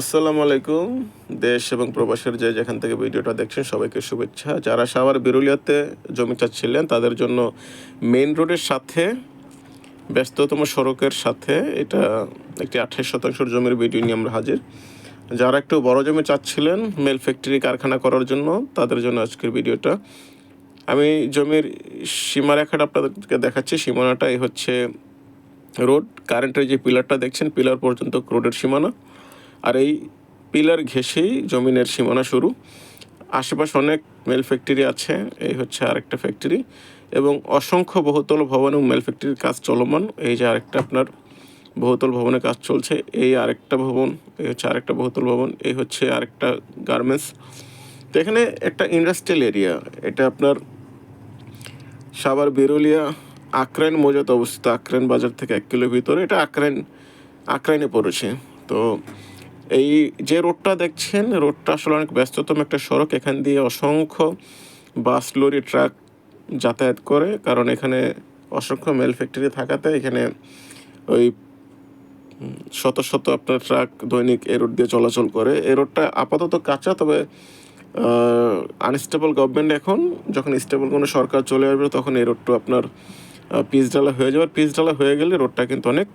আসসালামু আলাইকুম, দেশ এবং প্রবাসের যে যেখান থেকে ভিডিওটা দেখছেন, সবাইকে শুভেচ্ছা। যারা সাভার বিরুলিয়াতে জমি চাচ্ছিলেন, তাদের জন্য মেইন রোডের সাথে, ব্যস্ততম সড়কের সাথে এটা একটি আঠাশ শতাংশের জমির ভিডিও নিয়ে আমরা হাজির। যারা একটু বড় জমি চাচ্ছিলেন, মেল ফ্যাক্টরি কারখানা করার জন্য, তাদের জন্য আজকের ভিডিওটা। আমি জমির সীমারেখাটা আপনাদেরকে দেখাচ্ছি। সীমানাটা এই হচ্ছে রোড। কারেন্টের যে পিলারটা দেখছেন, পিলার পর্যন্ত রোডের সীমানা। আর এই পিলার ঘেঁষেই জমিনের সীমানা শুরু। আশেপাশে অনেক মেল ফ্যাক্টরি আছে, এই হচ্ছে আরেকটা ফ্যাক্টরি। এবং অসংখ্য বহুতল ভবন এবং মেল ফ্যাক্টরির কাজ চলমান। এই যে আরেকটা আপনার বহুতল ভবনের কাজ চলছে, এই আরেকটা ভবন, এই হচ্ছে আরেকটা বহুতল ভবন, এই হচ্ছে আরেকটা গার্মেন্টস। তো এখানে একটা ইন্ডাস্ট্রিয়াল এরিয়া, এটা আপনার সাভার, বেরুলিয়া, আক্রাইন মৌজাতে অবস্থিত। আক্রাইন বাজার থেকে এক কিলো ভিতরে, এটা আক্রাইন, আক্রাইনে পড়েছে। তো এই যে রোডটা দেখছেন, রোডটা আসলে অনেক ব্যস্ততম একটা সড়ক। এখান দিয়ে অসংখ্য বাস, লরি, ট্রাক যাতায়াত করে। কারণ এখানে অসংখ্য মেল ফ্যাক্টরি থাকাতে এখানে ওই শত শত আপনার ট্রাক দৈনিক এই রোড দিয়ে চলাচল করে। এ রোডটা আপাতত কাঁচা, তবে আনস্টেবল গভর্নমেন্ট এখন যখন স্টেবল কোনো সরকার চলে আসবে, তখন এই রোডটা আপনার পিচ ডালা হয়ে যাবে। পিচ ডালা হয়ে গেলে রোডটা কিন্তু অনেক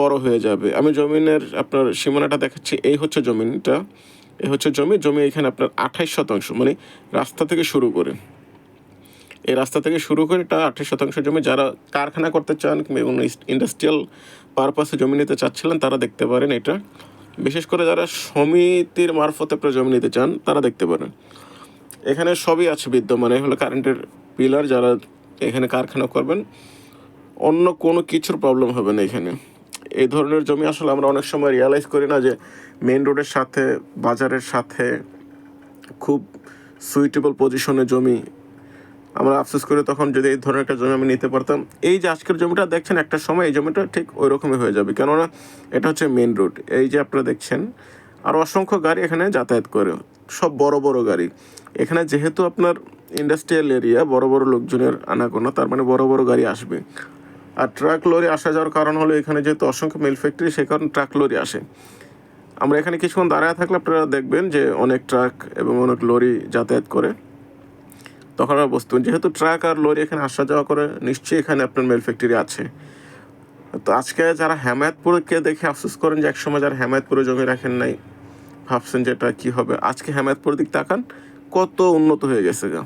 বড় হয়ে যাবে। আমি জমিনের আপনার সীমানাটা দেখাচ্ছি। এই হচ্ছে জমিনটা এই হচ্ছে জমি। জমি এখানে আপনার আঠাইশ শতাংশ। মানে রাস্তা থেকে শুরু করে। এই রাস্তা থেকে শুরু করে এটা আঠাশ শতাংশ জমি। যারা কারখানা করতে চান কিংবা ইন্ডাস্ট্রিয়াল পারপাসে জমি নিতে চাচ্ছিলেন, তারা দেখতে পারেন এটা। বিশেষ করে যারা সমিতির মারফতে আপনারা জমি নিতে চান, তারা দেখতে পারেন। এখানে সবই আছে বিদ্যমান। হলো কারেন্টের পিলার। যারা এখানে কারখানা করবেন, অন্য কোনো কিছুর প্রবলেম হবে না এখানে। এই ধরনের জমি আসলে আমরা অনেক সময় রিয়ালাইজ করি না যে মেন রোডের সাথে, বাজারের সাথে খুব সুইটেবল পজিশনে জমি আমরা আফসোস করে তখন যদি এই ধরনের একটা জমি আমি নিতে পারতাম। এই যে আজকের জমিটা দেখছেন একটা সময় এই জমিটা ঠিক ওই রকমই হয়ে যাবে। কেননা এটা হচ্ছে মেন রোড এই যে আপনারা দেখছেন, আর অসংখ্য গাড়ি এখানে যাতায়াত করে। সব বড় বড় গাড়ি। এখানে যেহেতু আপনার ইন্ডাস্ট্রিয়াল এরিয়া বড় বড় লোকজনের আনাগোনা, তার মানে বড় বড় গাড়ি আসবে। আর ট্রাক লরি আসা যাওয়ার কারণ হলো এখানে যেহেতু অসংখ্য মিল ফ্যাক্টরি সে কারণে ট্রাক লরি আসে। আমরা এখানে কিছুক্ষণ দাঁড়ায় থাকলে আপনারা দেখবেন যে অনেক ট্রাক এবং অনেক লরি যাতায়াত করে। তখন আমরা বুঝতে যেহেতু ট্রাক আর লরি এখানে আসা যাওয়া করে, নিশ্চয়ই এখানে আপনার মেল ফ্যাক্টরি আছে। তো আজকে যারা হেমায়তপুরকে দেখে আফসোস করেন যে একসময় যারা হেমায়তপুরে জমি রাখেন নাই, ভাবছেন যে এটা কী হবে? আজকে হেমায়তপুরের দিক তাকান, কত উন্নত হয়ে গেছে গা।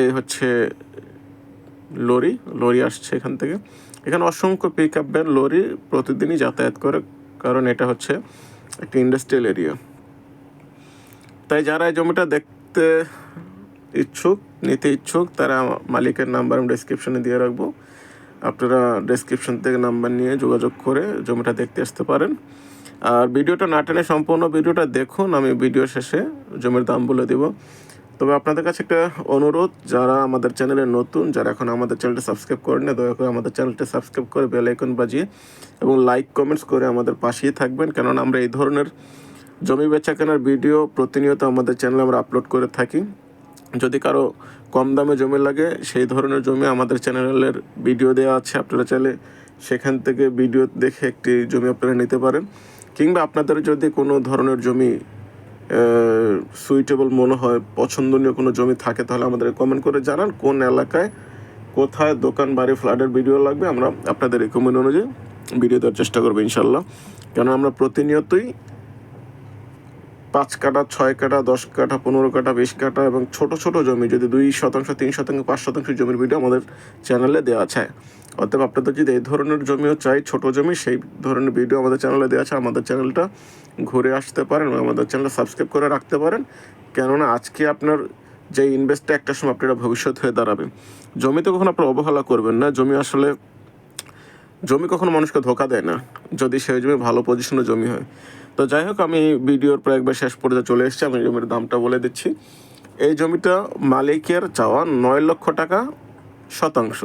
এই হচ্ছে লরি লরি আসছে এখান থেকে। এখানে অসংখ্য পিক আপ ভ্যান লরি প্রতিদিনই যাতায়াত করে, কারণ এটা হচ্ছে একটা ইন্ডাস্ট্রিয়াল এরিয়া তাই যারা এই জমিটা দেখতে ইচ্ছুক, নিতে ইচ্ছুক, তারা মালিকের নাম্বার আমি ডেসক্রিপশনে দিয়ে রাখব। আপনারা ডেসক্রিপশন থেকে নাম্বার নিয়ে যোগাযোগ করে জমিটা দেখতে আসতে পারেন। আর ভিডিওটা না টেনে সম্পূর্ণ ভিডিওটা দেখুন, আমি ভিডিও শেষে জমির দাম বলে দেব। তবে আপনাদের কাছে একটা অনুরোধ, যারা আমাদের চ্যানেলে নতুন, যারা এখন আমাদের চ্যানেলটা সাবস্ক্রাইব করেন না, দয়া করে আমাদের চ্যানেলটা সাবস্ক্রাইব করে বেল আইকন বাজিয়ে এবং লাইক কমেন্টস করে আমাদের পাশেই থাকবেন। কেননা আমরা এই ধরনের জমি বেচা কেনার ভিডিও প্রতিনিয়ত আমাদের চ্যানেলে আমরা আপলোড করে থাকি। যদি কারও কম দামে জমি লাগে, সেই ধরনের জমি আমাদের চ্যানেলের ভিডিও দেওয়া আছে। আপনারা চাইলে সেখান থেকে ভিডিও দেখে একটি জমি আপনারা নিতে পারেন। কিংবা আপনাদের যদি কোনো ধরনের জমি সুইটেবল মনে হয়, পছন্দনীয় কোনো জমি থাকে, তাহলে আমাদের কমেন্ট করে জানান কোন এলাকায়, কোথায়, দোকান, বাড়ি ফ্ল্যাটের ভিডিও লাগবে, আমরা আপনাদের রেকমেন্ড অনুযায়ী ভিডিও দেওয়ার চেষ্টা করব ইনশাল্লাহ কেন আমরা প্রতিনিয়তই পাঁচ কাঠা, ছয় কাঠা, দশ কাঠা, পনেরো কাঠা, বিশ কাঠা এবং ছোট ছোট জমি, যদি দুই শতাংশ, তিন শতাংশ, পাঁচ শতাংশ জমির ভিডিও আমাদের চ্যানেলে দেওয়া আছে। অতএব আপনাদের যদি এই ধরনের জমিও চাই, ছোট জমি, সেই ধরনের ভিডিও আমাদের চ্যানেলে দেওয়া আছে, আমাদের চ্যানেলটা ঘুরে আসতে পারেন আমাদের চ্যানেলটা সাবস্ক্রাইব করে রাখতে পারেন। কেননা আজকে আপনার যে ইনভেস্টটা একটা সময় আপনারা ভবিষ্যৎ হয়ে দাঁড়াবে। জমিতে কখনো আপনারা অবহেলা করবেন না, জমি আসলে, জমি কখনো মানুষকে ধোকা দেয় না, যদি সেই জমি ভালো পজিশনে জমি হয়। তো যাই হোক, আমি ভিডিওর প্রায় একবার শেষ পর্যায়ে চলে এসেছি, আমি জমির দামটা বলে দিচ্ছি। এই জমিটা মালিকের চাওয়া নয় লক্ষ টাকা শতাংশ।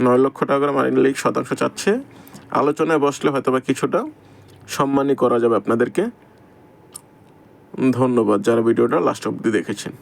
নয় লক্ষ টাকা করে মালিক শতাংশ চাচ্ছে। আলোচনায় বসলে হয়তো বা কিছুটা সম্মানই করা যাবে আপনাদেরকে। ধন্যবাদ, যারা ভিডিওটা লাস্ট অব্দি দেখেছেন।